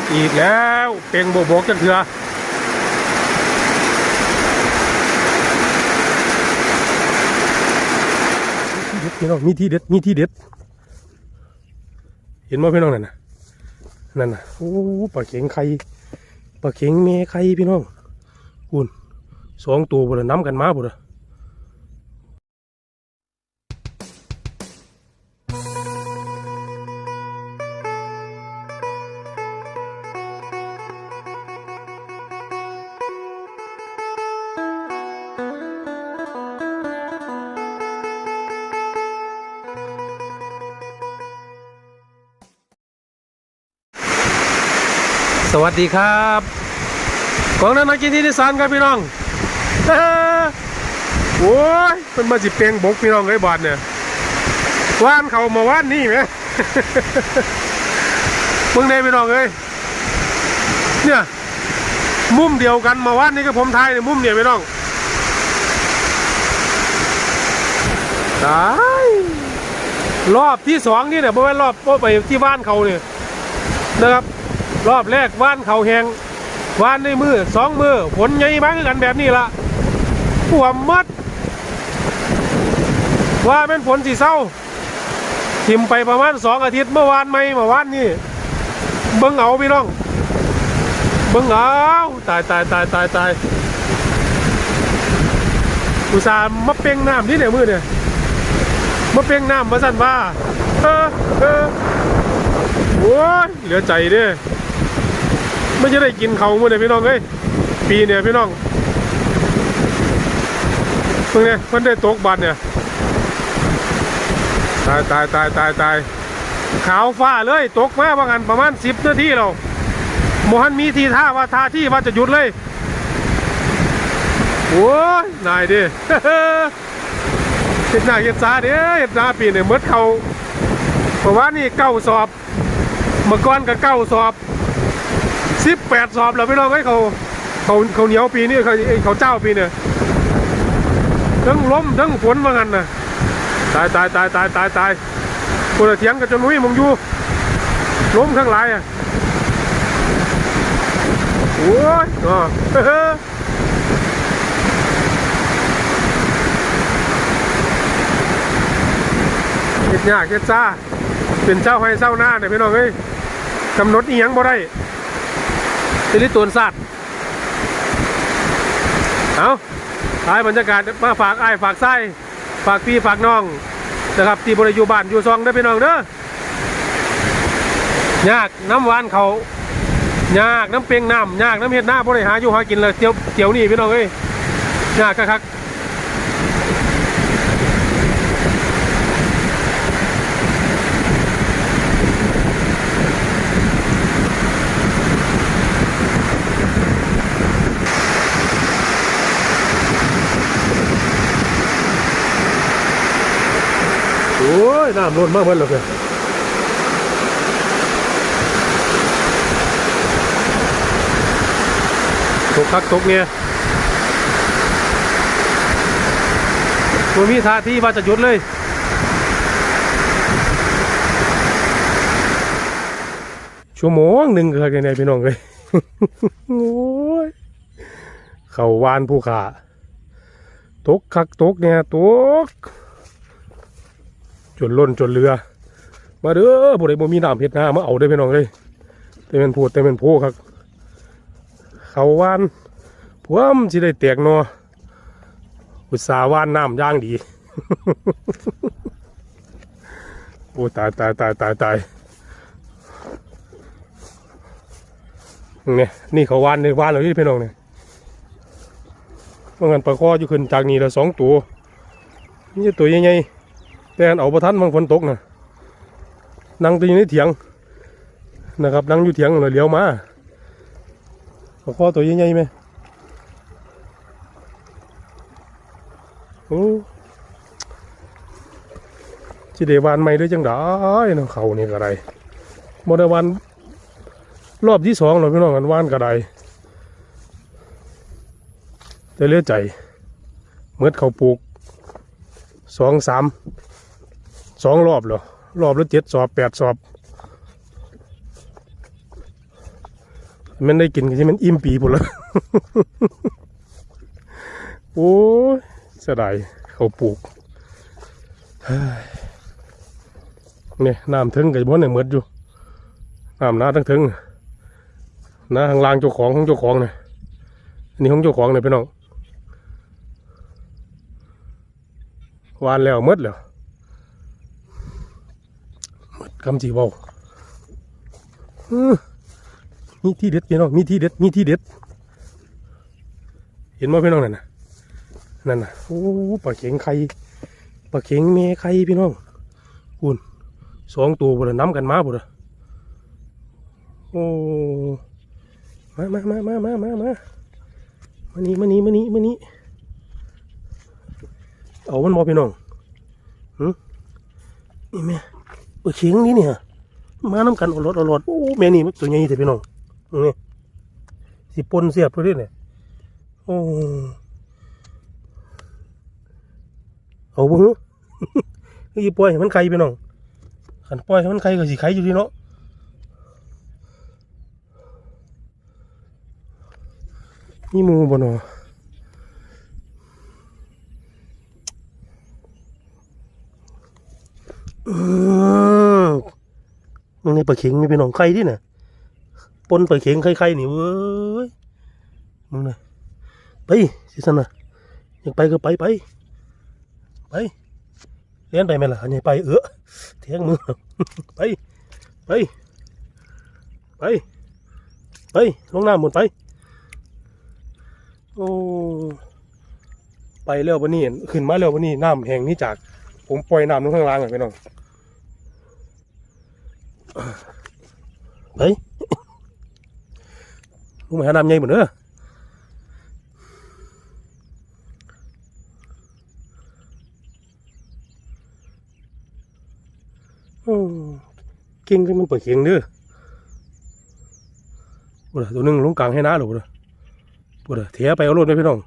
กอีกแล้วเป่งโบกบกจังเถื่อพี่น้องมีที่เด็ดมีที่เด็ด เห็นไหมพี่น้องนั่นน่ะนั่นน่ะโอ้ปลาเข็งไข่ปลาเข็งเมไข่พี่น้องคุณสองตัวบนน้ำกันมาบุตร สวัสดีครับของนั้นมากินที่นิสานครับพี่น้องโอ้ยเป็นมาสิเปียงบกพี่น้องไอ้บอดเนี่ยว่านเขามาว่านนี่ไหมมึงในพี่น้องเอ้ยเนี่ยมุมเดียวกันมาว่านนี่ก็ผมทายเนี่ยมุมเนี่ยพี่น้องตายรอบที่สองนี่เนี่ยเมื่อวันรอบไปที่บ้านเขาเนี่ยนะครับ รอบแรกว่านเขาแหงว่านในมือสองมือฝนใหญ่มากคือกันแบบนี้ละหัวมัด ว่าเป็นฝนสีเศร้าทิมไปประมาณสองอาทิตย์เมื่อวานไหมเมื่อวานนี่เบิ้งเอาพี่น้องเบิ้งเอาตายตายตายตายตายอุตส่าห์มาเป่งน้ำที่ไหนมือเนี่ยมาเป่งน้ำมาสั่นว่าเออเออโอ้ยเหลือใจเด้ ไม่จะได้กินเขาเมื่อเนี่พี่น้องเอ้ยปีเนี่ยพี่น้องเพิ่งเนี่ยเพิ่นได้ตกบัตรเนี่ยตายตายตายตายตายขาวฟ้าเลยตกมาว่างันประมาณสิบนาทีเราโมฮันมีทีท่าว่าท่าที่ว่าจะหยุดเลยโอ้ยนายดิเห็ดหน้าเห็ดซาเด้เห็ดหน้าปีเนี่ยมดเขาเพราะว่านี่เก้าสอบ เมื่อก่อนก็เก้าสอบ สิบแปดสอบแล้วพี่น้องไอ้เขาเขาเขาเหนียวปีนี้เขาเขาเจ้าปีเนี่ยทั้งล้มทั้งฝนว่างันน่ะตายตายตายตายตายตายกูจะเถียงกับจนนุ้ยมึงอยู่ล้มข้างหลายอะโอ้ยอ๋อเฮ็ดยากเฮ็ดซ่าเป็นเจ้าให้เจ้าหน้าเนี่ยพี่น้องเอ้ยกำหนดอีหยังบ่ได้ สิริตวนสัตว์เอาท้ายบรรยากาศมาฝากไอ้ฝากไส้ฝากพี่ฝากน้องนะครับที่บริยูบ้านอยู่ซองได้พี่น้องเด้อยากน้ำหวานเขายากน้ำเปียงน้ำยากน้ำเห็ดหน้าบริหาอยู่หากินเลยเจียวเจียวนี่พี่น้องเอ้ยยากคักๆโอ้ยน้ำล้นมากเพิ่นเลยเพื่อนตกคักตกเนี่ยมันมีท่าที่ว่าจะหยุดเลยชั่วโมงหนึ่งก็ยังไงพี่น้องเลยโอ้ยเขาวานผู้ขาตกคักตกเนี่ยตก จนล้นจนเรือ มาเด้อผู้ใดบ่มีน้ำเฮ็ดนามาเอาได้พี่น้องเลยแต่เป็นพูดแต่เป็นผู้ครับ เขาวานพวมสิได้แตกนออุตสาห์วานน้ำย่างดี โอ้ตายตายตายตายตายเนี่ยนี่เขาวานในวานเราที่พี่น้องเนี่ยเมื่อกันปลาคออยู่ขึ้นจากนี่ละสองตัวนี่ตัวใหญ่ๆ แต่อันเอาประทันบางฝนตกนะนั่งตัวอยู่ในเถียงนะครับ นั่งอยู่เถียงเลยเลี้ยวมาปลาคอตัวใหญ่ๆไหมโอ้จิเดวานใหม่ด้วยจังได้เนะเขานี่ก็ได้โมเดวันรอบที่สองเราพี่น้องกันว่านก็ได้แต่เหลือใจเมื่อเขาปลูกสองสาม สองรอบเหรอรอบละเจ็ดสอบแปดสอบ มันได้กินก็ใช่มันอิ่มปีพุ่นละโอ้ยเสียดายเขาปลูกเนี่ยน้ำถึงกับบ่เนี่ยหมดอยู่น้ำน้าทั้งถึงน้าข้างล่างเจ้าของของเจ้าของเนี่ยอันนี้ของเจ้าของเนี่ยพี่น้องวานแล้วหมดแล้ว คำจีเบาอื้อมีที่เด็ดพี่น้องมีที่เด็ดมีที่เด็ด เห็นไหมพี่น้องนั่นน่ะนั่นน่ะโอ้ปลาเข็งไข่ปลาเข็งเมไข่พี่น้องคุณสองตัวบุรน้ำกันมาบุรโอ้มามามามามามามามานี่มานี่มานี่มานี่เอามันบอพี่น้องหืมนี่แม่ ลาเข็งนี่เนี่ย มาน้ำกันอรถอรถโอ้แม่นี่มันตัวใหญ่แต่พี่น้องนี่สิปนเสียบเลยเนี่ยโอ้เอาบ่ฮึนี่ปล่อยให้มันไข่ไปน้องขันปล่อยให้มันไข่ก็สิไข่อยู่ดีเนาะนี่มูบ่เนาะเออมึงในปลาเข็งนี่เป็นน้องไข่ดิน่ะปนปลาเข็งไข่ๆนี่เว้ยมึงน่ะไปสิสันนะอยากไปก็ไปไปไปเลี้ยนไปไหมล่ะอันนี้ไปเออเทียงมือไปไปไปไปลงน้ำหมดไปโอ้ไปแล้ววันนี้ขึ้นมาแล้ววันนี้น้ำแห้งนี่จาก ผมปล่อยน้ำลงข้างล่างอะพี่น้อง ไปลงมาหาน้ำใหญ่หมดเด้ออืมเก่งขึ้นมันเปิดเคียงเด้อบุระตัวหนึงลงกลางให้น้าหรือบุระบุระเทียไปเอารถไปพี่น้อง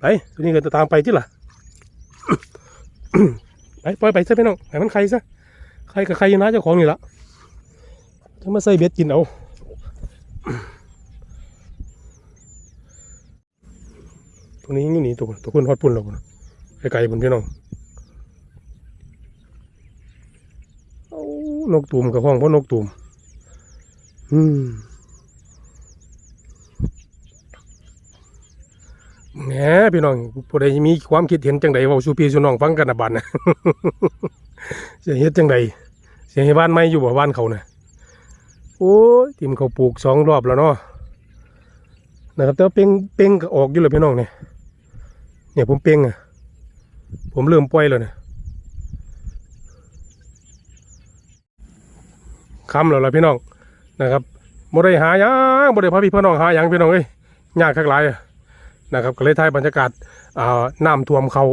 ไปตัวนี้ก็จะตามไปที่ล่ะ ไปปล่อยไปซะพี่น้องให้มันใครซะ ใครกับใครนะเจ้าของนี่ละจะมาใส่เบ็ดกินเอาตัวนี้อยู่นี่ตัวตัวคนฮอดปุ่นเรานะไกลๆบนพี่น้องเอานกตูมกับห้องเพราะนกตูมอืมแหมพี่น้องผู้ใดมีความคิดเห็นจังใดเว้าสู่พี่สู่น้องฟังกันนะบัดนะ จะเฮ็ดจังใดเสียให้บ้านไม่อยู่บ่บ้านเขาน่ะโอ้ยทีมเขาปลูกสองรอบแล้วเนาะนะครับแต่เป่งเป่งก็ออกอยู่เลยพี่น้องเนี่ยเนี่ยผมเป่งอะผมเริ่มปล่อยแล้วเนี่ยคำแล้วล่ะพี่น้องนะครับบ่ได้หายังบ่ได้พาพี่พ่อน้องหายังพี่น้องเอ้ยยากคักหลายนะครับก็เลยถ่ายบรรยากาศอ่าน้ำท่วมเขา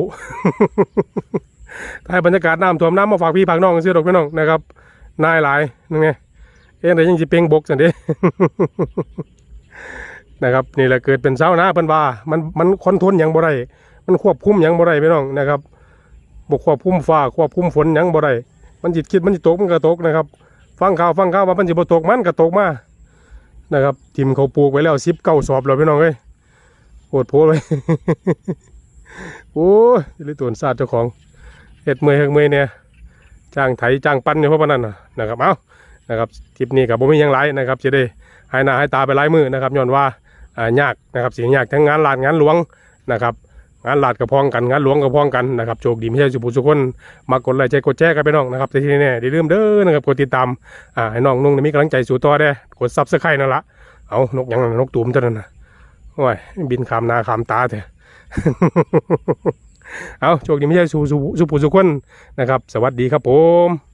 ถ่ายบรรยากาศน้ำท่วมน้ำมาฝากพี่ฝากน้องเสียดอกพี่น้องนะครับนายหลายนึงไงเอ๊ะแต่ยังสิเป่งบกสันเด้นะครับนี่แหละเกิดเป็นเสาหน้าเพิ่นว่ามันมันคอนโทรลหยังบ่ได้มันควบคุมหยังบ่ได้พี่น้องนะครับบ่ควบคุมฟ้าควบคุมฝนหยังบ่ได้มันจิตคิดมันจิตกมันก็ตกนะครับ ฟังข่าวฟังข่าวว่ามันสิบ่ตกมันก็ตกมานะครับทิมเขาปลูกไว้แล้วสิบเก้าสอบแล้วพี่น้องเอ้ยโหดโพเลยโอ้ยเลยตัวซาดเจ้าของ เฮ็ดเมอยเฮ็ดเมอยเนี่ยจ้างไถจ้างปั้นอยู่เพราะปานนั้นนะนะครับเอ้านะครับทริปนี้กับบ่มียังหลายนะครับจะได้หายหน้าหายตาไปหลายมือนะครับย้อนว่าอ่ายากนะครับเสียยากทั้งงานลาดงานหลวงนะครับงานลาดกับพองกันงานหลวงกับพองกันนะครับโชคดีไม่ใช่สุภุสุคนมากดไลค์ใจกดแชร์กันไปน้องนะครับแต่ที่แน่ๆอย่าลืมเด้อนะครับกดติดตามอ่าให้น้องนุ่งมีกำลังใจสู่ต่อได้กดซับสไครต์นั่นละเอานกยังนกตูมเท่านั้นนะโอ้ยบินขามนาขามตาเถอะ เอาโชคดีไม่ใช่สุสุสุปุสุคนนะครับ สวัสดีครับผม